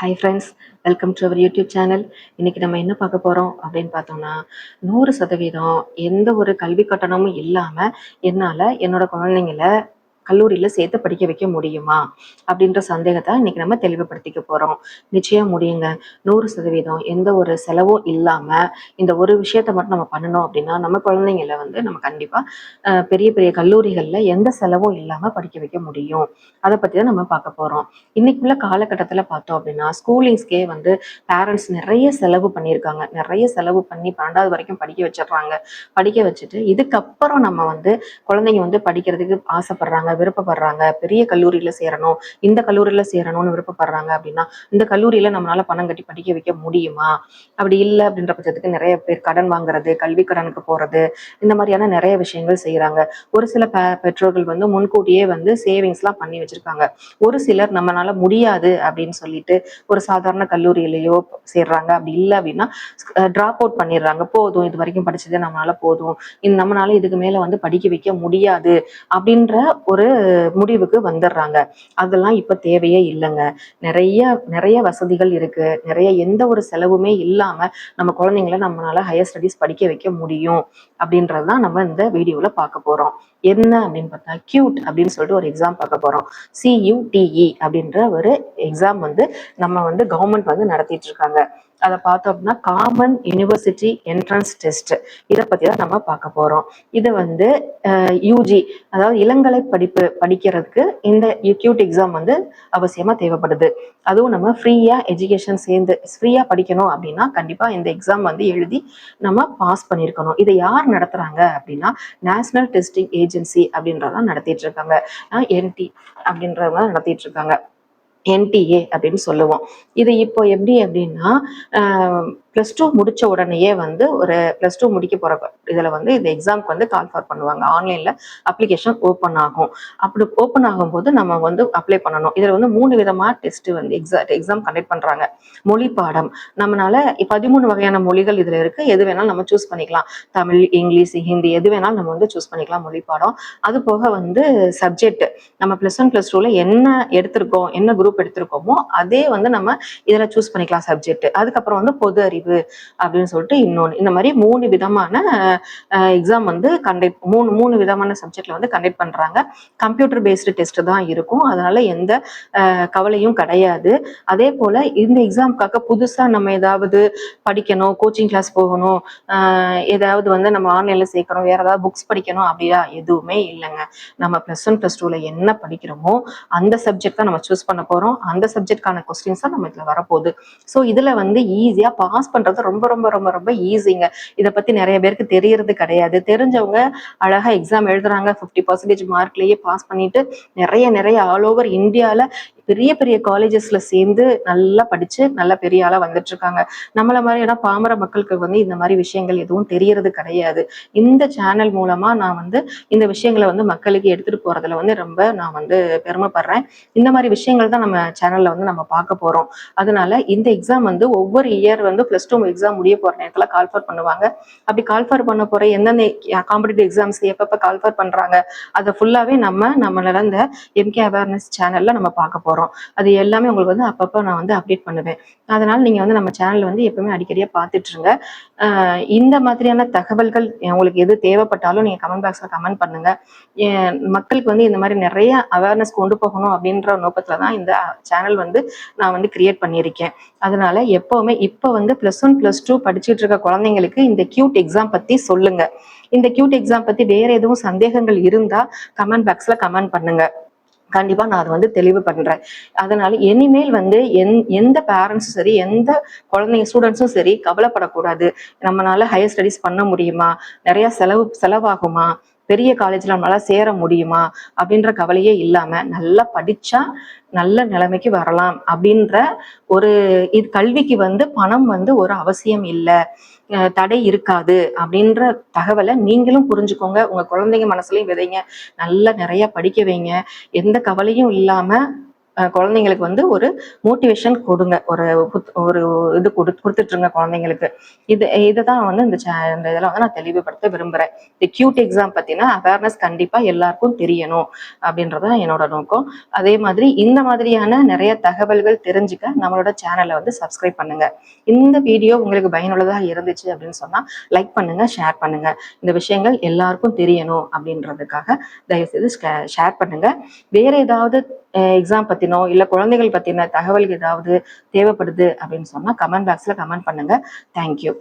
Hi friends welcome to our YouTube channel இன்றைக்கி நம்ம என்ன பார்க்க போகிறோம் அப்படின்னு பார்த்தோம்னா நூறு சதவீதம் எந்த ஒரு கல்வி கட்டணமும் இல்லாமல் என்னால் என்னோடய குழந்தைங்கள கல்லூரியில் சேர்த்து படிக்க வைக்க முடியுமா? அப்படின்ற சந்தேகத்தை இன்னைக்கு நம்ம தெளிவுபடுத்திக்க போகிறோம் நிச்சயம் முடியுங்க. நூறு சதவீதம் எந்த ஒரு செலவும் இல்லாமல் இந்த ஒரு விஷயத்த மட்டும் நம்ம பண்ணணும் அப்படின்னா நம்ம குழந்தைங்கள வந்து நம்ம கண்டிப்பாக பெரிய பெரிய கல்லூரிகளில் எந்த செலவும் இல்லாமல் படிக்க வைக்க முடியும். அதை பற்றி தான் நம்ம பார்க்க போகிறோம் இன்னைக்கு உள்ள காலகட்டத்தில் பார்த்தோம் அப்படின்னா ஸ்கூலிங்ஸ்க்கே வந்து பேரண்ட்ஸ் நிறைய செலவு பண்ணியிருக்காங்க. நிறைய செலவு பண்ணி பன்னெண்டாவது வரைக்கும் படிக்க வச்சிடுறாங்க. படிக்க வச்சுட்டு இதுக்கப்புறம் நம்ம வந்து குழந்தைங்க வந்து படிக்கிறதுக்கு ஆசைப்படுறாங்க. விருப்பப்படுறாங்க பெரிய கல்லூரியில சேரணும் இந்த கல்லூரியில சேரணும்னு விருப்பப்படுறாங்க அப்படின்னா இந்த கல்லூரியில நம்மளால பணம் கட்டி படிக்க வைக்க முடியுமா? அப்படி இல்லை அப்படின்ற பட்சத்துக்கு நிறைய பேர் கடன் வாங்குறது கல்வி கடனுக்கு போறது இந்த மாதிரியான நிறைய விஷயங்கள் செய்யறாங்க. ஒரு சில பெற்றோர்கள் வந்து முன்கூட்டியே வந்து சேவிங்ஸ்லாம் பண்ணி வச்சிருக்காங்க. ஒரு சிலர் நம்மளால முடியாது அப்படின்னு சொல்லிட்டு ஒரு சாதாரண கல்லூரியிலேயோ சேர்றாங்க. அப்படி இல்லை அப்படின்னா டிராப் அவுட் பண்ணிடுறாங்க. போதும் இது வரைக்கும் படிச்சதே நம்மளால போதும். இந்த நம்மளால இதுக்கு மேல வந்து படிக்க வைக்க முடியாது அப்படின்ற ஒரு முடிவுக்கு வந்துடுறாங்க அதெல்லாம் இப்ப தேவையே இல்லைங்க. நிறைய நிறைய வசதிகள் இருக்கு. நிறைய எந்த ஒரு செலவுமே இல்லாம நம்ம குழந்தைங்கள நம்மளால ஹையர் ஸ்டடீஸ் படிக்க வைக்க முடியும் அப்படின்றது தான் நம்ம இந்த வீடியோல பார்க்க போறோம். என்ன அப்படின்னு பார்த்தா கியூட் அப்படின்னு சொல்லிட்டு ஒரு எக்ஸாம் பார்க்க போறோம். சியூடிஇ அப்படின்ற ஒரு எக்ஸாம் வந்து நம்ம வந்து கவர்மெண்ட் வந்து நடத்திட்டு இருக்காங்க. அதை பார்த்தோம் அப்படின்னா காமன் யூனிவர்சிட்டி என்ட்ரன்ஸ் டெஸ்ட் இதை பத்தி தான் நம்ம பார்க்க போறோம். இது வந்து யூஜி அதாவது இளங்கலை படிப்பு படிக்கிறதுக்கு இந்த எக்யூட் எக்ஸாம் வந்து அவசியமா தேவைப்படுது. அதுவும் நம்ம ஃப்ரீயா எஜுகேஷன் சேர்ந்து ஃப்ரீயா படிக்கணும் அப்படின்னா கண்டிப்பா இந்த எக்ஸாம் வந்து எழுதி நம்ம பாஸ் பண்ணியிருக்கணும். இதை யார் நடத்துறாங்க அப்படின்னா நேஷனல் டெஸ்டிங் ஏஜென்சி அப்படின்றதான் நடத்திட்டு இருக்காங்க என்டி அப்படின்றவங்க நடத்திட்டு இருக்காங்க என்டிஏ அப்படின்னு சொல்லுவோம். இது இப்போ எப்படி அப்படின்னா ப்ளஸ் டூ முடிச்ச உடனேயே வந்து ஒரு ப்ளஸ் டூ முடிக்க போற இதுல வந்து இந்த எக்ஸாம்க்கு வந்து கால் ஃபார் பண்ணுவாங்க ஆன்லைன்ல அப்ளிகேஷன் ஓப்பன் ஆகும். அப்படி ஓப்பன் ஆகும்போது நம்ம வந்து அப்ளை பண்ணணும். இதுல வந்து மூணு விதமா டெஸ்ட் வந்து எக்ஸாம் எக்ஸாம் கண்டக்ட் பண்றாங்க. மொழி பாடம். நம்மனால பதிமூணு வகையான மொழிகள் இதுல இருக்கு. எது வேணாலும் நம்ம சூஸ் பண்ணிக்கலாம். தமிழ் இங்கிலீஷ் ஹிந்தி எது வேணாலும் நம்ம வந்து சூஸ் பண்ணிக்கலாம் மொழி பாடம். அது போக வந்து சப்ஜெக்ட் நம்ம ப்ளஸ் ஒன் ப்ளஸ் டூல என்ன எடுத்திருக்கோம் என்ன குரூப் எடுத்திருக்கோமோ அதே வந்து நம்ம இதுல சூஸ் பண்ணிக்கலாம் சப்ஜெக்ட் அதுக்கப்புறம் வந்து பொது அறிவு. அப்படின்னு சொல்லிட்டு இன்னொன்று இந்த மாதிரி மூணு விதமான எக்ஸாம் வந்து கண்டக்ட் மூணு மூணு விதமான சப்ஜெக்ட்ல வந்து கண்டக்ட் பண்றாங்க. கம்ப்யூட்டர் பேஸ்டு டெஸ்ட் தான் இருக்கும். அதனால எந்த கவலையும் கிடையாது. அதே போல இந்த எக்ஸாமுக்காக புதுசா நம்ம ஏதாவது படிக்கணும் கோச்சிங் கிளாஸ் போகணும் ஆஹ் ஏதாவது வந்து நம்ம ஆன்லைன்ல சேர்க்கணும் வேற ஏதாவது புக்ஸ் படிக்கணும் அப்படியா எதுவுமே இல்லைங்க. நம்ம ப்ளஸ் ஒன் ப்ளஸ் டூல என்ன படிக்கிறோமோ அந்த சப்ஜெக்ட் தான் நம்ம சூஸ் பண்ண போறோம். அந்த சப்ஜெக்டான கொஸ்டின்ஸ் தான் நம்ம இதுல வரப்போகுது. ஸோ இதுல வந்து ஈஸியா பாஸ் பண்றது ரொம்ப ரொம்ப ரொம்ப ரொம்ப ஈஸிங்க இதை பத்தி நிறைய பேருக்கு தெரியறது கிடையாது. தெரிஞ்சவங்க அழகா எக்ஸாம் எழுதுறாங்க ஃபிஃப்டி பர்சன்டேஜ் மார்க்லயே பாஸ் பண்ணிட்டு நிறைய நிறைய ஆல் ஓவர் இந்தியால பெரிய பெரிய காலேஜஸ்ல சேர்ந்து நல்லா படிச்சு நல்லா பெரிய ஆளா வந்துட்டு இருக்காங்க நம்மள மாதிரியான பாமர மக்களுக்கு வந்து இந்த மாதிரி விஷயங்கள் எதுவும் தெரியறது கிடையாது. இந்த சேனல் மூலமா நான் வந்து இந்த விஷயங்களை வந்து மக்களுக்கு எடுத்துட்டு போறதுல வந்து ரொம்ப நான் வந்து பெருமைப்படுறேன். இந்த மாதிரி விஷயங்கள் தான் நம்ம சேனல்ல வந்து நம்ம பார்க்க போறோம். அதனால இந்த எக்ஸாம் வந்து ஒவ்வொரு இயர் வந்து பிளஸ் டூ எக்ஸாம் முடிய போற நேரத்துல கால்ஃபர் பண்ணுவாங்க. அப்படி கால்ஃபர் பண்ண போற எந்தெந்த காம்படிட்டிவ் எக்ஸாம்ஸ் எப்பப்ப கால்ஃபர் பண்றாங்க அதை ஃபுல்லாவே நம்ம நம்ம நடந்த எம்கே அவேர்னஸ் சேனல்ல நம்ம பார்க்க போறோம். அது எல்லாமே உங்களுக்கு வந்து அப்பப்போ நான் வந்து அப்டேட் பண்ணுவேன். அதனால நீங்க வந்து நம்ம சேனல் வந்து எப்பவுமே அடிக்கடியா பார்த்துட்டு இருங்க இந்த மாதிரியான தகவல்கள் உங்களுக்கு எது தேவைப்பட்டாலும் நீங்க கமெண்ட் பாக்ஸ்ல கமெண்ட் பண்ணுங்க. மக்களுக்கு வந்து இந்த மாதிரி நிறைய அவேர்னஸ் கொண்டு போகணும் அப்படின்ற நோக்கத்துல தான் இந்த சேனல் வந்து நான் வந்து கிரியேட் பண்ணியிருக்கேன். அதனால எப்பவுமே இப்போ வந்து பிளஸ் ஒன் பிளஸ் டூ படிச்சுட்டு இருக்க குழந்தைங்களுக்கு இந்த கியூட் எக்ஸாம் பத்தி சொல்லுங்க. இந்த கியூட் எக்ஸாம் பத்தி வேற எதுவும் சந்தேகங்கள் இருந்தா கமெண்ட் பாக்ஸ்ல கமெண்ட் பண்ணுங்க. கண்டிப்பா நான் அதை வந்து தெளிவு பண்றேன். அதனால இனிமேல் வந்து எந் எந்த பேரண்ட்ஸும் சரி எந்த குழந்தைங்க ஸ்டூடெண்ட்ஸும் சரி கவலைப்படக்கூடாது. நம்மளால ஹையர் ஸ்டடீஸ் பண்ண முடியுமா? நிறைய செலவு செலவாகுமா? பெரிய காலேஜ்ல நம்மளால சேர முடியுமா அப்படின்ற கவலையே இல்லாம நல்லா படிச்சா நல்ல நிலைமைக்கு வரலாம் அப்படின்ற ஒரு இது கல்விக்கு வந்து பணம் வந்து ஒரு அவசியம் இல்லை. தடை இருக்காது அப்படின்ற தகவலை நீங்களும் புரிஞ்சுக்கோங்க. உங்க குழந்தைங்க மனசுலையும் விதைங்க. நல்லா நிறைய படிக்க வைங்க. எந்த கவலையும் இல்லாம குழந்தைங்களுக்கு வந்து ஒரு மோட்டிவேஷன் கொடுங்க. ஒரு ஒரு இது கொடு கொடுத்துட்ருங்க குழந்தைங்களுக்கு. இது இதுதான் வந்து இந்த சே இந்த இதில் வந்து நான் தெளிவுபடுத்த விரும்புறேன். இந்த கியூட் எக்ஸாம் பார்த்தீங்கன்னா அவேர்னஸ் கண்டிப்பா எல்லாருக்கும் தெரியணும் அப்படின்றது தான் என்னோட நோக்கம். அதே மாதிரி இந்த மாதிரியான நிறைய தகவல்கள் தெரிஞ்சுக்க நம்மளோட சேனலை வந்து சப்ஸ்கிரைப் பண்ணுங்க. இந்த வீடியோ உங்களுக்கு பயனுள்ளதாக இருந்துச்சு அப்படின்னு சொன்னா லைக் பண்ணுங்க ஷேர் பண்ணுங்க. இந்த விஷயங்கள் எல்லாருக்கும் தெரியணும் அப்படின்றதுக்காக தயவுசெய்து ஷேர் பண்ணுங்க. வேற ஏதாவது எக்ஸாம் பத்தினோ இல்ல குழந்தைகள் பத்தின தகவல் ஏதாவது தேவைப்படுது அப்படின்னு சொன்னா கமெண்ட் பாக்ஸ்ல கமெண்ட் பண்ணுங்க. தேங்க்யூ